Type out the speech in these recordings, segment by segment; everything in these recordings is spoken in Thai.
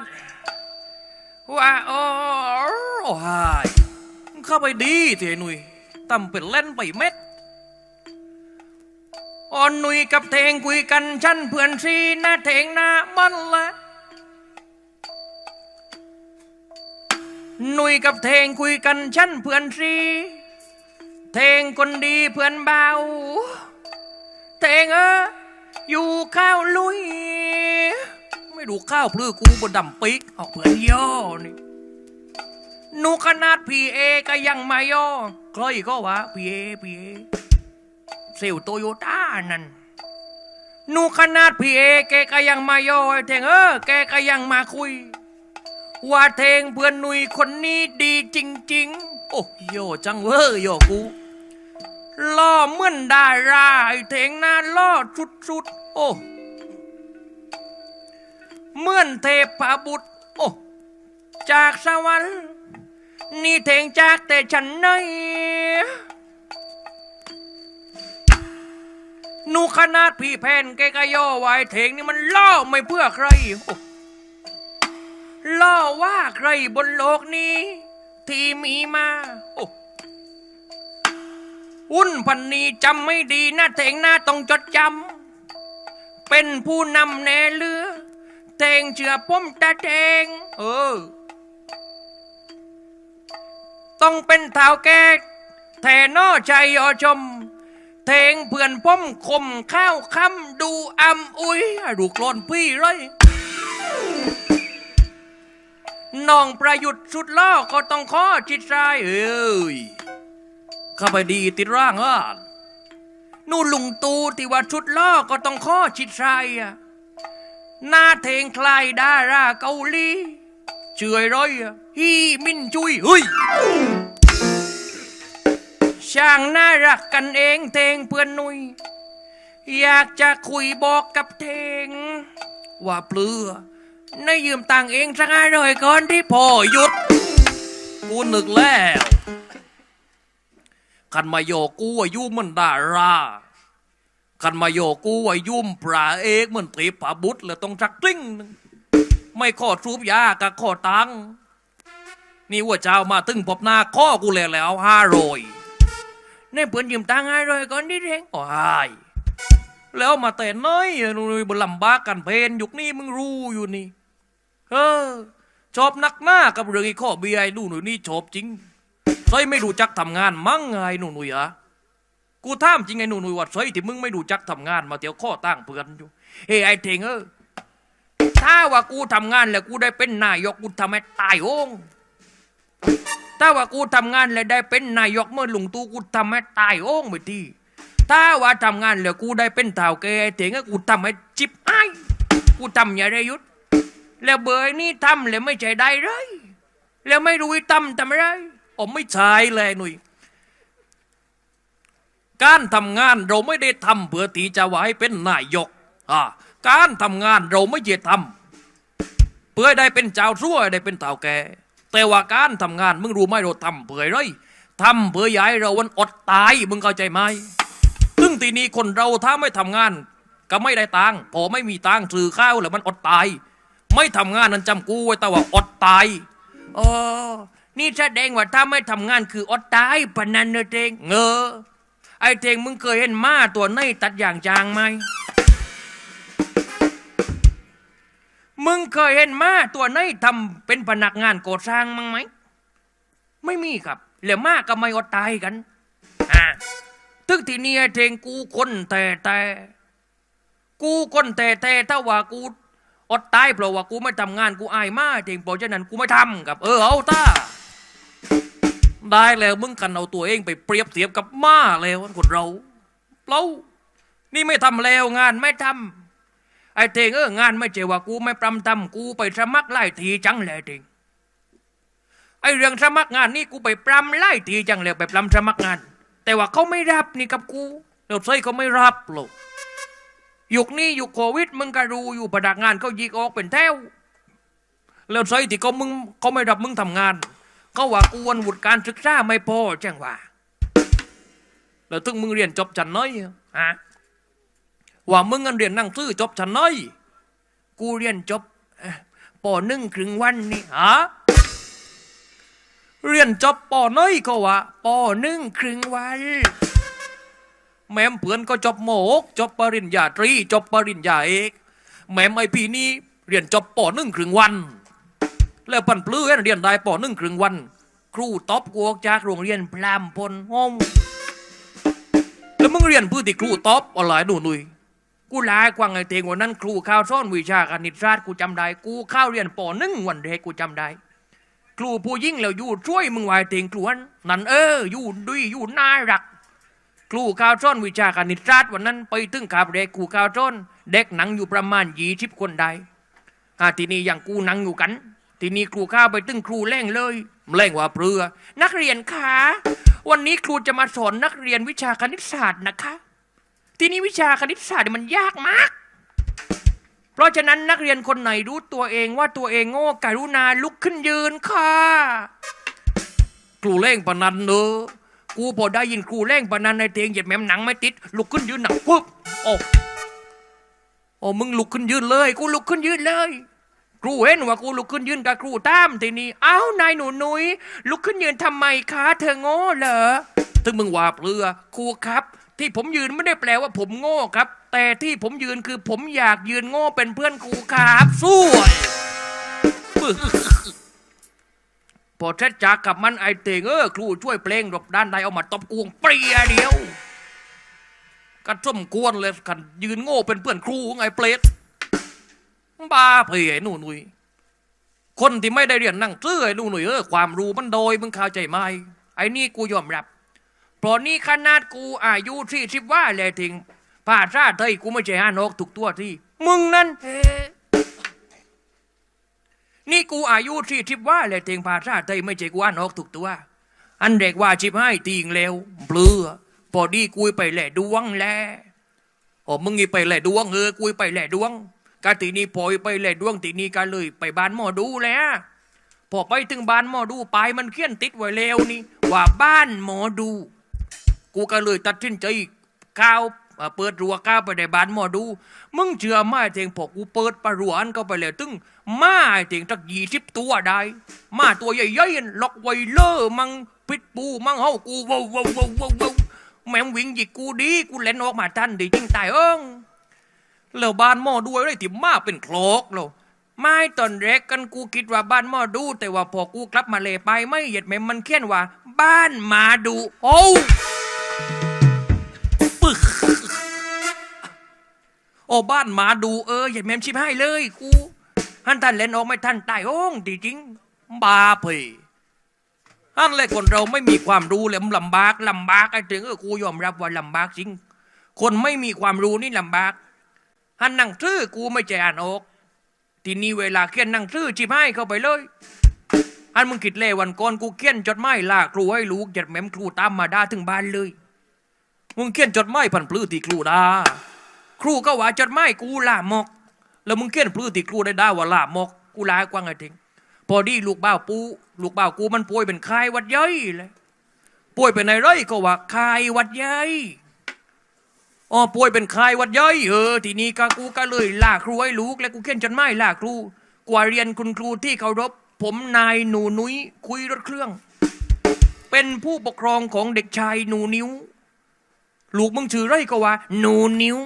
ดว่าโอ้โอ้ยเข้าไปดีเถอะหนุ่ยตั้มเป็นเล่นไปเม็ดอ่อนหนุ่ยกับเทงคุยกันฉันเพื่อนซีหน้าเทงหน้ามันละหนุ่ยกับเทงคุยกันฉันเพื่อนซีเทงคนดีเพื่อนเบาเทงเอออยู่ข้าวลุย ไม่ดูข้าวพลือกูบนดำปิกเอาเพื่อนย่อนี่หนูขนาดพีเอก็ยังมาย่อใครก็วะพีเอพีเอเซลโตโยต้านั่นหนูขนาดพีเอแกก็ยังมาย่อไอ้เทงเออแกก็ยังมาคุย ว่าเทงเพื่อนนุยคนนี้ดีจริง ๆ โอ้โยจังเวอร์โยกูล่อเหมือนดาราไอ้เทงน้าล่อชุดๆโอ้ เมื่อนเทพบุตรโอ้จากสวรรค์นี่เทงจากแต่ฉันไหนหนูขนาดพี่แพนแกก็ย่อไว้เทงนี่มันล่อไม่เพื่อใครโอ้ล่อว่าใครบนโลกนี้ ที่มีมาโอ้หุ้นพันนีจำไม่ดีนะเทงหน้าต้องจดจำเป็นผู้นำแน่เรือ ทงเชื่อป้มตาเทงเออ ต้องเป็นเท้าแก่แทนอใจอชม เทงเพื่อนป้มคมข้าวคำดูอำอุ้ยดูกลอนพี่เลยน้องประยุทธ์สุดล่อก็ต้องข้อจิตใจเอ้ยเข้าไปดีติดร่างอะนู่นลุงตูที่ว่าชุดล่อก็ต้องข้อชิดชายอะ หน้าเทงคลายดาราเกาหลีเฉยร้อยฮีมินจุยเฮ้ยช่างน่ารักกันเองเทงเพื่อนนุย อยากจะคุยบอกกับเทง ว่าเปลือในยืมตังเองสักห้าร้อยก่อนที่พ่อหยุด กูนึกแล้ว คันมาโยกูอายุมันดารา คันมาโยกูอายุ่มปลาเอกเหมือนตีผาบุตรเลยต้องจักกลิ้งหนึ่งไม่ข้อทูบยากับข้อตังนี่ว่าเจ้ามาตึงพบหน้าข้อกูแล้วแล้วห้าโรยในเพื่อนยืมตังห้าโรยก่อนดิเทงโอ้ยแล้วมาแต่น้อยหนุ่ยบนลำบากกันเพนยุคนี้มึงรู้อยู่นี่เออชอบนักหน้ากับเรื่องไอ้ข้อเบียร์ดูหนุ่ยนี่ชอบจริงใส่ไม่ดูจักทำงานมั้งไงหนูหนุ่ยอะ กูถามจริงไงหนูหนุ่ยว่าใส่ที่มึงไม่ดูจักทำงานมาเตียวข้อตั้งเพื่อนอยู่เฮ้ไอ้เทงเออถ้าว่ากูทำงานแล้วกูได้เป็นนายกกูทำให้ตายโองถ้าว่ากูทำงานแล้วได้เป็นนายกเมื่อลุงตู่กูทำให้ตายโองไปทีถ้าว่าทำงานแล้วกูได้เป็นเท่าแกไอ้เทงเออกูทำให้จิบไอ้กูทำอย่าได้ยุดแล้วเบยนี่ทำแล้วไม่ใจได้เลยแล้วไม่รู้ทำทำอะไรผมไม่ใช่เลยหนุ่ย การทำงานเราไม่ได้ทำเพื่อที่จะไว้เป็นนายกอ่าการทำงานเราไม่ได้ทำเพื่อได้เป็นเจ้าชั่วได้เป็นเต่าแก่แต่ว่าการทำงานมึงรู้ไหมเราทำเพื่ออะไรทำเพื่ออยายเราวันอดตายมึงเข้าใจไหมซึ่งทีนี้คนเราถ้าไม่ทำงานก็ไม่ได้ตังค์พอไม่มีตังค์ซื้อข้าวแล้วมันอดตาย ไม่ทำงานนั้นจำกูไว้แต่ว่าอดตายอ๋อนี่แสดงว่าถ้าไม่ทำงานคืออดตายปนันเนเทงเงอ ไอ้เทงมึงเคยเห็นม้าตัวไหนตัดอย่างจางไหม มึงเคยเห็นม้าตัวไหนทำเป็นพนักงานก่อสร้างมั้งไหม ไม่มีครับแล้วม้าก็ไม่อดตายกัน อ่าทึกทีนี้ไอ้เทงกูคนแต่แต่กูคนแต่แต่ถ้าว่ากูอดตายเพราะว่ากูไม่ทำงานกูอายมากจริงเพราะฉะนั้นกูไม่ทำกับ เออเอาต้า ได้แล้วมึงกันเอาตัวเองไปเปรียบเทียบกับม้าแล้วคนเราเรานี่ไม่ทำแล้วงานไม่ทำไอ้เทงเอองานไม่เจว่ากูไม่ปรำทำกูไปสมัครไล่ทีจังเลยเทงไอ้เรื่องสมัครงานนี่กูไปปรำไล่ทีจังเลยไปปรำสมัครงาน แต่ว่าเขาไม่รับนี่กับกูเราใส่เขาไม่รับหรอกยุคนี้ยุคโควิดมึงก็รู้อยู่พนักงานเขายิกออกเป็นแถวแล้วใส่ที่เขามึงเขาไม่รับมึงทำงาน เขาว่ากูวันวุฒิการศึกษาไม่พอแจ้งว่าแล้วถึงมึงเรียนจบชั้นน้อยฮะว่ามึงเงินเรียนนั่งซื้อจบชั้นน้อย กูเรียนจบปปอหนึ่งครึ่งวันนี่ฮะเรียนจบปอน้อยก็ว่าปอหนึ่งครึ่งวันแม่มเพื่อนก็จบโมกจบปริญญาตรีจบปริญญาเอกแม่มไอพีนี้เรียนจบปอหนึ่งครึ่งวัน แล้วพันปลื้อเรียนได้ปอนึ่งครึ่งวัน ครูตอบกูออกจากโรงเรียนพรามพลห้องแล้วมึงเรียนพื้นที่ครูตอบอะไรหนูนุยกูลายกว่างไอเตงวันนั้นครูข้าวซ่อนวิชาคณิตศาสตร์กูจำได้ กูเข้าเรียนปอนึ่งวันเด็กกูจำได้ ครูผู้ยิ่งแล้วอยู่ช่วยมึงไวายเตงครูอันนั่นเอออยู่ดุยอยู่น่ารักครูข่าวจ้อนวิชาคณิตศาสตร์วันนั้นไปตึงขับเด็กครูข่าวจ้อนเด็กหนังอยู่ประมาณยี่สิบคนได้อาทีนี้อย่างกูหนังอยู่กัน ทีนี้ครูข้าวไปตึงครูแร่งเลยแร่งว่าเปลือ นักเรียนคะวันนี้ครูจะมาสอนนักเรียนวิชาคณิตศาสตร์นะคะ ทีนี้วิชาคณิตศาสตร์เนี่ยมันยากมาก เพราะฉะนั้นนักเรียนคนไหนรู้ตัวเองว่าตัวเองโง่กรุณาลุกขึ้นยืนค่ะ ครูเร่งปนันเนอะกูพอได้ยินครูเร่งปนันในเตียงเหยียดแม่มหนังไม่ติดลุกขึ้นยืนหนักปุ๊บโอ้โอ้มึงลุกขึ้นยืนเลย กูลุกขึ้นยืนเลย ครูเห็นว่ากูลุกขึ้นยืนกับครูตามทีนี้ เอ้านายหนูนุ้ยลุกขึ้นยืนทำไมคะเธอโง่เหรอถึงมึงว่าเปลือครูครับ ที่ผมยืนไม่ได้แปลว่าผมโง่ครับ แต่ที่ผมยืนคือผมอยากยืนโง่เป็นเพื่อนครูครับสู้พอเท็ดจากกับมันไอเตงเออครูช่วยเพลงหลบด้านใดเอามาตบกวงเปรียเดียวกระส้มกวนเลยกันยืนโง่เป็นเพื่อนครูไงเปรต บ้าเผยไอ้หนูหนุ่ยคนที่ไม่ได้เรียนนั่งซื่อไอ้หนูหนุ่ยเออความรู้มันโดยมึงเข้าใจไหมไอ้นี่กูยอมรับเพราะนี่ขนาดกูอายุที่สิบว่าเลยทิ้งภาษาไทยกูไม่ใช่ฮานกถูกตัวที่ มึงนั่นนี่กูอายุที่สิบว่าเลยทิ้งภาษาไทยไม่ใช่กูอ่านอกถูกตัว อันเด็กว่าชิบให้ตีงแล้วเปลือพอดีกูไปแหล่ดวงแล้วโอ้มึงนี่ไปแหล่ดวงเออกูไปแหล่ดวง กาตีนี้พอยไปแหล่ดวงตีนี้กันเลยไปบ้านหมอดูแล้วพอไปถึงบ้านหมอดูไปมันเขียนติดไว้แล้วนี่ ว่าบ้านหมอดู กูก็เลยตัดสินใจก้าวเปิดรัวก้าวไปในบ้านหมอดู มึงเชื่อไหมาเจงพอกูเปิดประรัวอันเข้าไปเลยตึงมาเจงตักยี่สิบตัวได้ มาตัวใหญ่ๆล็อกไวเลอร์มังพิษปูมังเฮากูว้าวว้าวว้าวว้าวแมงวิ่งหยิกกูดีกูเล่นออกมาทันดีจริงตายเอิง แล้วบ้านหม้อดูอะไรที่มาเป็นโคลกแล้วไม่ตอนแรกกันกูคิดว่าบ้านหม้อดู แต่ว่าพอกูกลับมาเลยไปไม่เหยียดแม่มันเขียนว่า บ้านหมาดู โอ้ปึกโอ้บ้านหมาดูเออเหยียดแม่มชิบให้เลยกูฮันท่านเล่นออกไม่ท่านตายโอ้งจริงบาเพยฮันเลยคนเราไม่มีความรู้เลยมลำบากลำบากไอ้ถึงเออกูยอมรับว่าลำบากจริง คนไม่มีความรู้นี่ลำบาก หันหนังซื่อกูไม่ใจอ่านออก ทีนี้เวลาเขียนหนังซื่อชิบให้เข้าไปเลยอันมึงคิดเลยวันก่อนกูเขียนจดหมายลาครูให้ลูกจัดแม่มครูตามมาด่าถึงบ้านเลย มึงเขียนจดหมายพันปลื้อตีครูด่าครูก็ว่าจดหมายกูลามก แล้วมึงเขียนปลื้อตีครูได้ด่าว่าลามก กูลายกว้างไงทิ้งพอดีลูกบ้าวปูลูกบ้าวกูมันป่วยเป็นไข้หวัดใหญ่เลยป่วยเป็นอะไรก็ว่าไข้หวัดใหญ่ อ๋อป่วยเป็นไข้หวัดใหญ่เออ ทีนี้ก็กูก็เลยลาครูให้ลูก แล้วกูเขียนจดหมายลาครู กว่าเรียนคุณครูที่เคารพ ผมนายหนูนุ้ยคุยรถเครื่อง เป็นผู้ปกครองของเด็กชายหนูนิ้ว ลูกมึงชื่อไรก็ว่า หนูนิ้ว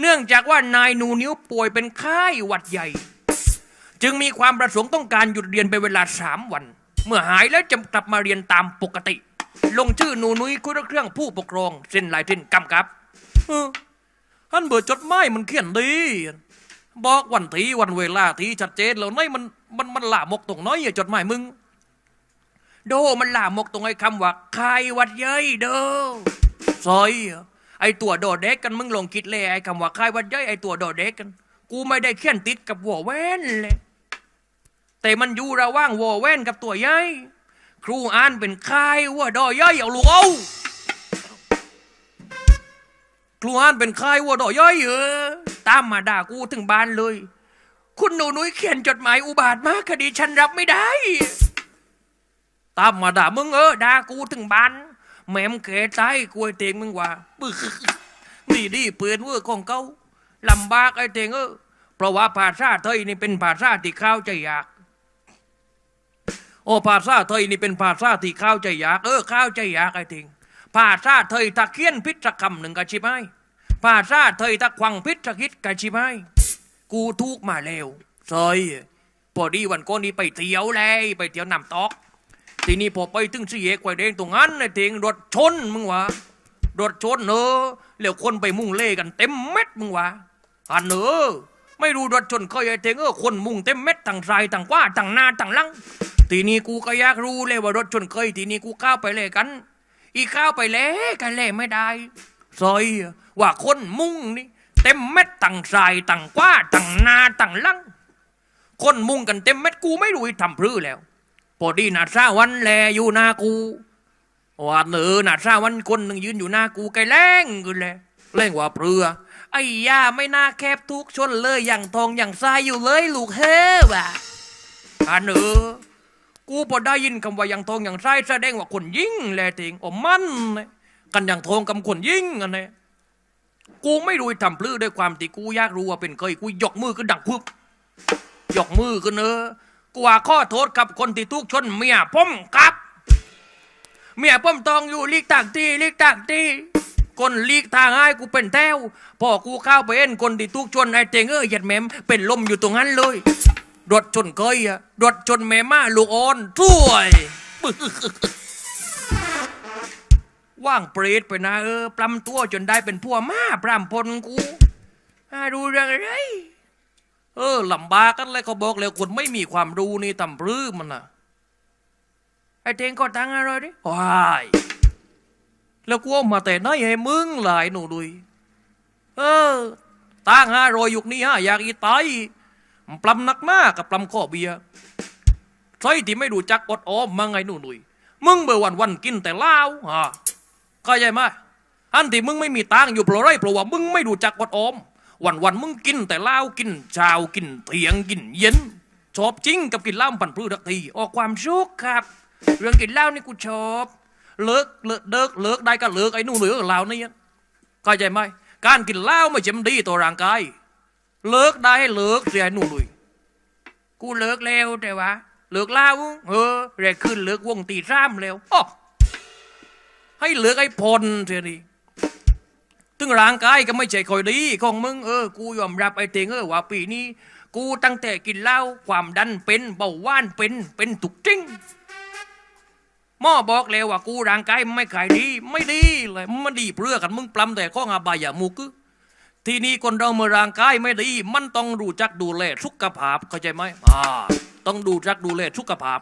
เนื่องจากว่านายหนูนิ้วป่วยเป็นไข้หวัดใหญ่ จึงมีความประสงค์ต้องการหยุดเรียนไปเวลาสามวัน เมื่อหายแล้วจะกลับมาเรียนตามปกติ ลงชื่อหนูนุ้ยคุยเครื่องผู้ปกครองเส้นลายเส้นกำกับเออท่านเบอร์จดหมายมันเขียนดีบอกวันทีวันเวลาทีชัดเจนแล้วนี่มันมันมันล่ามกตรงน้อยอะจดหมายมึง โดมันล่ามกตรงไอ้คำว่าใครวัดเย้ยเด้อซอยไอ้ตัวโดดเด็กกันมึงลงคิดเลยไอ้คำว่าใครวัดเย้ยไอ้ตัวโดดเด็กกัน กูไม่ได้เขียนติดกับหัวแว่นเลยแต่มันอยู่ระหว่างหัวแว่นกับตัวใหญ่ ครูอ่านเป็นคายว่าดอย่อยเอาลูกเอาครูอ่านเป็นคายว่าดอย่อยเออตามมาด่ากูถึงบ้านเลย คุณหนูนุ้ยเขียนจดหมายอุบาทมากคดีฉันรับไม่ได้ ตามมาด่ามึงเออด่ากูถึงบ้านแม่มเกใจกูไอ้เตงมึงว่าปึกนี่ดิเปือนเวอร์ของเขาลำบากไอ้เตงเออเพราะว่าภาษาไทยนี่เป็นภาษาที่เข้าใจยาก โอ้ภาษาไทยนี่เป็นภาษาที่เข้าใจยากเออเข้าใจยากไอ้ทิงภาษาไทยถ้าเขียนพิษสักคำหนึ่งก็ชิบไหมภาษาไทยถ้าควังพิษสักคิดก็ชิบไหมกูทุกมาแล้วซอยพอดีวันก่อนนี้ไปเที่ยวเลยไปเที่ยวน้ำตอก ทีนี้พอไปถึงสี่แยกไฟแดงตรงนั้นไอ้ทิงรถชนมึงวะรถชนเนอแล้วคนไปมุ่งเล่กันเต็มเม็ดมึงวะอันเนอ ไม่รู้รถชนเคยไอ้ทิงเออคนมุ่งเต็มเม็ดต่างสายต่างกว่าต่างนาต่างลังทีนี้กูก็อยากรู้เลยว่ารถชนเคยทีนี้กูข้าวไปเลยกัน อีข้าวไปเลยกันเลยไม่ได้ซอยว่าคนมุ่งนี่เต็มเม็ดต่างสายต่างกว่าต่างนาต่างลังคนมุ่งกันเต็มเม็ดกูไม่รู้ทำพรือแล้วพอดีนาซาวันแลอยู่หน้ากูว่าเนอนาซาวันคนหนึ่งยืนอยู่หน้ากูไกลแรงกูเลยแรงกว่าเปลือ ไอ้ย่าไม่น่าแคบทุกชนเลยอย่างทองอย่างทรายอยู่เลยลูกเฮ้ว่ะอันเนอกูพอได้ยินคำว่าอย่างทองอย่างทรายแสดงว่าคนยิ่งและทิงโอ้มันกันอย่างทองกับคนยิ่งอันนี้กูไม่รู้ทำพลือด้วยความที่กูอยากรู้ว่าเป็นเคยกูยกมือขึ้นดังพึบยกมือขึ้นเนอะกว่าข้อโทษกับคนที่ทุกชนเมียผมครับ เมียผมตองอยู่ลีกต่างที่ลีกต่างที่ คนลีกทางให้กูเป็นแถวพอกูเข้าไปเห็นคนที่ทุกชนไอ้เจงเอ้ยหยัดแมมเป็นลมอยู่ตรงนั้นเลยรถชนเคยอะรถชนแม่มาลูกอ่อนช่วยว่างเปรตไปนะเออปลำตัวจนได้เป็นพวมาปรำพลกูดูเรื่องอะไรเออลำบากกันเลยเขาบอกแล้วคนไม่มีความรู้นี่ตำรื้อมันนะไอ้เทงก็ตั้งอะไรดิว้าย แล้วกูเอามาแต่ไหนให้มึงหลายหนูดุยเออตั้งห้ารอยยุคนี้ฮะอยากอีตมันปลำนักหน้ากับปลำข้อเบียร์ใช่ที่ไม่ดูจักอดออมมาไงหนูดุยมึงเบื่อวันวันกินแต่เหล้าฮะเข้าใจไหมอันที่มึงไม่มีตังอยู่เพราะไรเพราะว่ามึงไม่ดูจักอดออมวันวันมึงกินแต่เหล้ากินเช้ากินเที่ยงกินเย็นชอบจริงกับกินเหล้าปั่นพลื้ทักทีออกความสุขครับ เรื่องกินเหล้านี่กูชอบ เลิกเลิกเลิกเลิกได้ก็เลิกไอ้นู่นเลิกเหล้านี่เข้าใจไหมการกินเหล้าไม่ใช่มันดีต่อร่างกายเลิกได้ให้เลิกเสียไอ้นู่นเลยกูเลิกแล้วแต่ว่าเลิกเหล้าเออแรกขึ้นเลิกวงตีซ้ำแล้วอ้อให้เลิกไอ้พลเสียดีถึงร่างกายก็ไม่ใช่คอยดีของมึงเออกูยอมรับไอ้เตงเออว่าปีนี้ กูตั้งแต่กินเหล้าความดันเป็นเบาหวานเป็นเป็นตุกจริง หมอบอกแล้วว่ากูร่างกายไม่ขายดี ไม่ดีเลยมันดีเพื่อกันมึงปลำแต่ข้องอบายามุกทีนี้คนเราเมื่อร่างกายไม่ดี มันต้องรู้จักดูแลสุขภาพเข้าใจไหมอ่าต้องดูจักดูแลสุขภาพ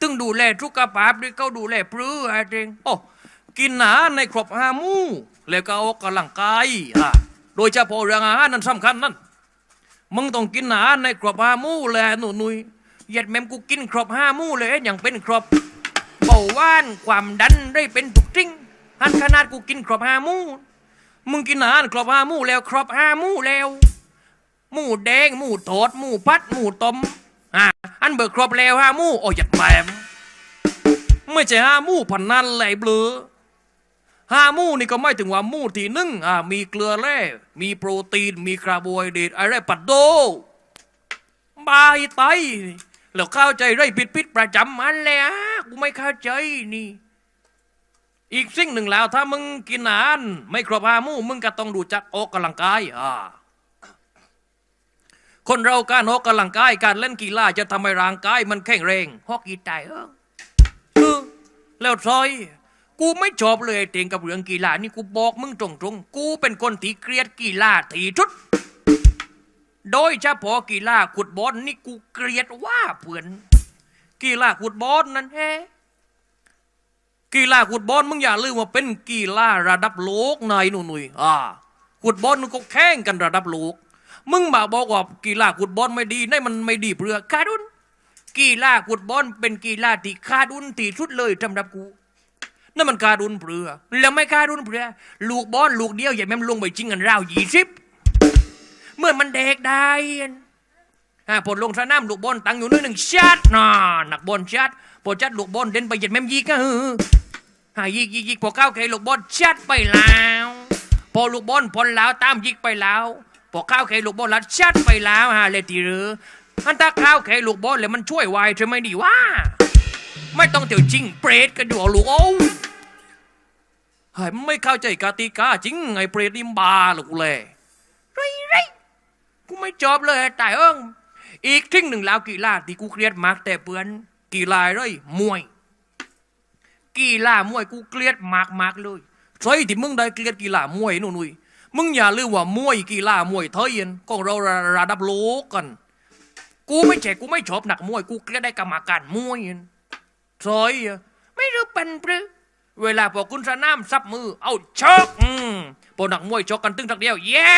ตึงดูแลสุขภาพด้วยเขาดูแลเพื่อไอ้เองโอ้กินอาหารในครบห้ามู่แล้วก็ออกกำลังกายอะโดยเฉพาะเรื่องอาหารนั้นสำคัญนั่นมึงต้องกินอาหารในครบห้ามู่แหละหนูนุยเย็ดแมมกูกินครบห้ามู่เลยอย่างเป็นครบาหวานความดันได้เป็นทุกจริงหันขนาดกูกินครบห้าหมู่มึงกินอาหารครบห้าหมู่แล้วครบห้าหมู่แล้ว หมูแดงหมูทอดหมูพัดหมูต้มอะอันเบิกครบแล้วห้าหมูโอ้ยัดแหมมไม่ใช่ห้าหมูพันนันแหลเบลอห้าหมูนี่ก็ไม่ถึงว่าหมูที่หนึ่งอะมีเกลือแร่ มีโปรตีน มีคาร์โบไฮเดรตอะไรปัดโดบายไต แล้วเข้าใจไรผิดผิดประจำมันเลยอะกูไม่เข้าใจนี่ อีกสิ่งหนึ่งแล้ว ถ้ามึงกินอาหารไม่ครบห้ามู่มึงก็ต้องดูจักออกกำลังกายอ่าคนเราการออกกำลังกายการเล่นกีฬาจะทำให้ร่างกายมันแข็งแรงฮอกกีตายเออเออแล้วซอย กูไม่ชอบเลยเตียงกับเรื่องกีฬานี่กูบอกมึงตรงๆกูเป็นคนที่เกลียดกีฬาที่สุด โดยเฉพาะกีฬาขุดบอลนี่กูเกลียดว่าเพื่อนกีฬาขุดบอลนั่นแฮกีฬาขุดบอลมึงอย่าลืมว่าเป็นกีฬาระดับโลกนายหนุ่ยอ่าขุดบอลมันก็แข่งกันระดับโลก มึงมาบอกว่ากีฬาขุดบอลไม่ดีนั่นมันไม่ดีเพื่อคาดุนกีฬาขุดบอลเป็นกีฬาที่คาดุนที่สุดเลยสำหรับกูนั่นมันคาดุนเปลือแล้วไม่คาดุนเปลือลูกบอลลูกเดียวอย่าแม่มลงไปจริงกันราวยี่สิบ เมื่อมันเด็กได้อ่าผลลงสนามลูกบอลตั้งอยู่นิดหนึ่งชัดน่ะหนักบอลชัดพอชัดลูกบอลเดินไปเหยียดแม่มยิกอะเออหายิกยิกยิกพอเข้าใครลูกบอลชัดไปแล้ว พอลูกบอลพอแล้วตามยิกไปแล้วพอข้าวแค่ลูกบอลลัดชัดไปแล้วฮะเลยทีหรืออันถ้าข้าวแค่ลูกบอลเลยมันช่วยไวใช่ไหมดีว่า ไม่ต้องเดี๋ยวจริงเปรตกันอยู่เอาลูกโอ้เฮ้ยไม่เข้าใจกติกาจริงไงเปรตนิมบาหรอกเลยไรไร กูไม่จบเลยแต่เอิงอีกทิ้งหนึ่งแล้วกีฬาที่กูเครียดมากแต่เปือนกีฬาเลยมวย กีฬามวยกูเกลียดมากมากเลยใช่ที่มึงได้เกลียดกีฬามวยนู่นนุยมึงอย่าลืมว่ามวยกีฬามวยไทยนของเราระดับโลกกัน กูไม่ใช่กูไม่ชอบหนักมวย กูเกลียดได้กรรมการมวยนั่ใช่อะไม่รู้เป็นปรือเวลาพอคุณสนามซับมือ เอาชกอืมพอหนักมวยชกกันตึ้งทักเดียว เย้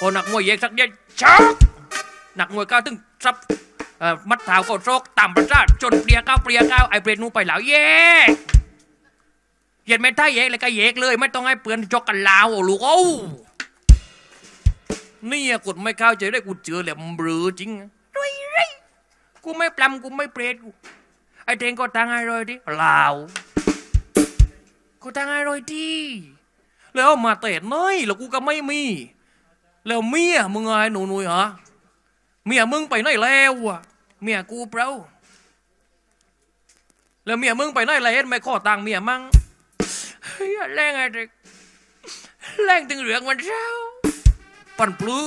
พอหนักมวยเยกทักเดียวช็อกหนักมวยก้าวตึงซับเอ่อมัดเท้าก็โรคต่ำประสาทจนเปรียก้าวเปรียก้าวไอเปรตนูไปแล้วเย่เหยียดไม่ได้เยกเลยก็เยกเลย ไม่ต้องให้เปลือนจกกันลาวโอ้ลูกโอ้นี่อะกดไม่เข้าใจได้กูเจอแหลมเบลอจริงดุยไรกูไม่ปลำกูไม่เปรตกูไอเทงก็ตังไอรอยดิลาวก็ตังไอรอยดิแล้วมาเตะน้อยแล้วกูก็ไม่มี แล้วเมียมึงไงหนูนุยฮะเมียมึงไปไหนแล้วอะเมียกูเปล่าแล้วเมียมึงไปไหนแล้วไม่ข้อตังค์เมียมั่งเฮ้ยแรงไอ้เด็กแรงถึงเหลืองมันเช้าปั่นปลื้อ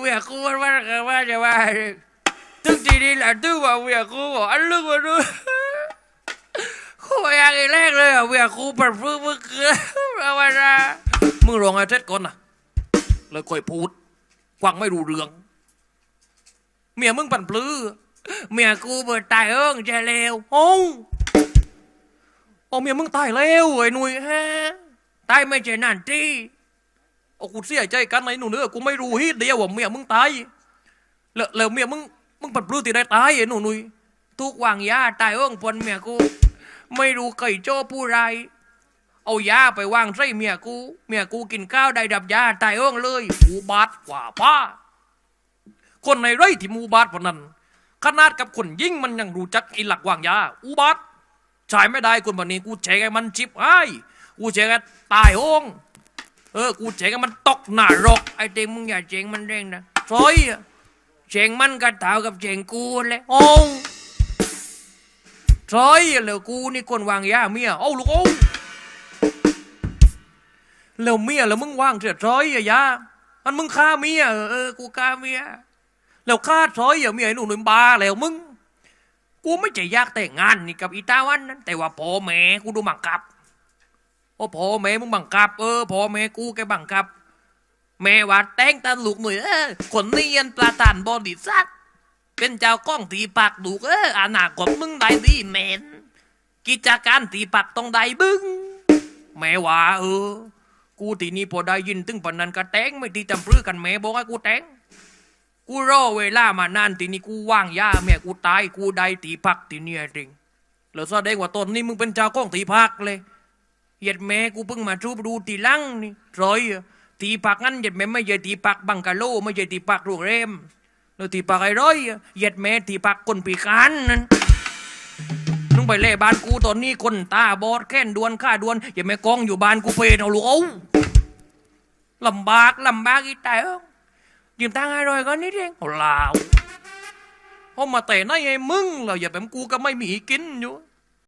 เมียกูมันว่ากันว่าจะว่าตึกทีนี้แหละตึกว่าเมียกูบอกอันลึกมาด้วยกูอยากอีแรกเลยอะเมียกูปั่นปลื้อเมื่อคืนเอาว้นะมึงรองไอ้เท็ดก่อนนะ แล้วค่อยพูดกวางไม่รู้เรื่อง เมียมึงปั่นปลื้อเมียกูเบิดตายเอิงจะเลวโอ้โอ้เมียมึงตายแล้วไอ้หนุ่ยฮะตายไม่ใช่นั่นที่โอ้กูเสียใจกันไหนหนูเนื้อกูไม่รู้ฮิตเดียวว่าเมียมึงตายแล้วแล้วเมียมึงมึงปั่นปลื้อที่ได้ตายไอ้หนูหนุ่ยทุกวางยาตายเอิงปนเมียกู ไม่รู้ไก่โจ้ผู้ไร เอายาไปวางใส่เมียกู เมียกูกินข้าวได้ดับยาตายเอิงเลยกูบาดกว่าป้า คนในไร่ที่มูบาทพนันขนาดกับคนยิ่งมันยังรู้จักอ้หลักวางยา อุบัติใช้ไม่ได้คนแบบนี้กูเฉไอ้มันชิบไอ้กูเฉไอ้ตายโองเออ กูเฉไอ้มันตกหน้ารก ไอ้เต็งมึงอย่าเฉงมันเร่งนะซอยเฉงมันกระเท้ากับเฉงกูเลยโองซอยอะแล้วกูนี่คนวางยาเมียเอาลูกโอ้ แล้วเมียแล้วมึงว่างเสียซอยอะยาอันมึงฆ่าเมียเออกูฆ่าเมียแล้วฆ่าซอยอย่าเมียไอ้หนุ่มบาแล้วมึงกูไม่ใจอยากแต่งงานนี่กับอีตาวันนั้นแต่ว่าพ่อแม่กูดูบังคับโอ้พ่อแม่มึงบังคับ เออพ่อแม่กูแกบังคับ แม่ว่าแต่งตาลูกหน่อยเออคนเนียนประธานบริษัทเป็นเจ้าก้องตีปากดูกเอออนาคตมึงได้ดีแมนกิจการตีปากต้องได้บึ้งแม่ว่าเออ กูทีนี้พอได้ยินถึงปานนั้นก็แตงไม่ตีจำปรือกันแม่บอกให้กูแตงกูรอเวลามานานทีนี้กูว่างยาแม่กูตายกูได้ตีพักทีเนี่ยจริงแล้วแสดงว่าตอนนี้มึงเป็นเจ้าของตีพักเลยเหยียดแม่กูเพิ่งมาทูบดูทีลังนี่ร้อยตีพักงั้นเหยียดแม่ไม่ใช่ตีพักบังกะโลไม่ใช่ตีพักโรงแรมแล้วตีพักไอ้ร้อยเหยียดแม่ตีพักคนปีการนั่นนุ่งไปเล่บ้านกูตอนนี้คนตาบอดแค้นดวนค่าดวนอย่าแม่กองอยู่บ้านกูเป็นเอาลูกเอา ลำบากลำบากอีแต่เอ้งยืมตังค์ให้รอยก็นิดเองเอาลาวพอมาเตะหน้าไอ้มึงเราอย่าแบบกูก็ไม่มีกินอยู่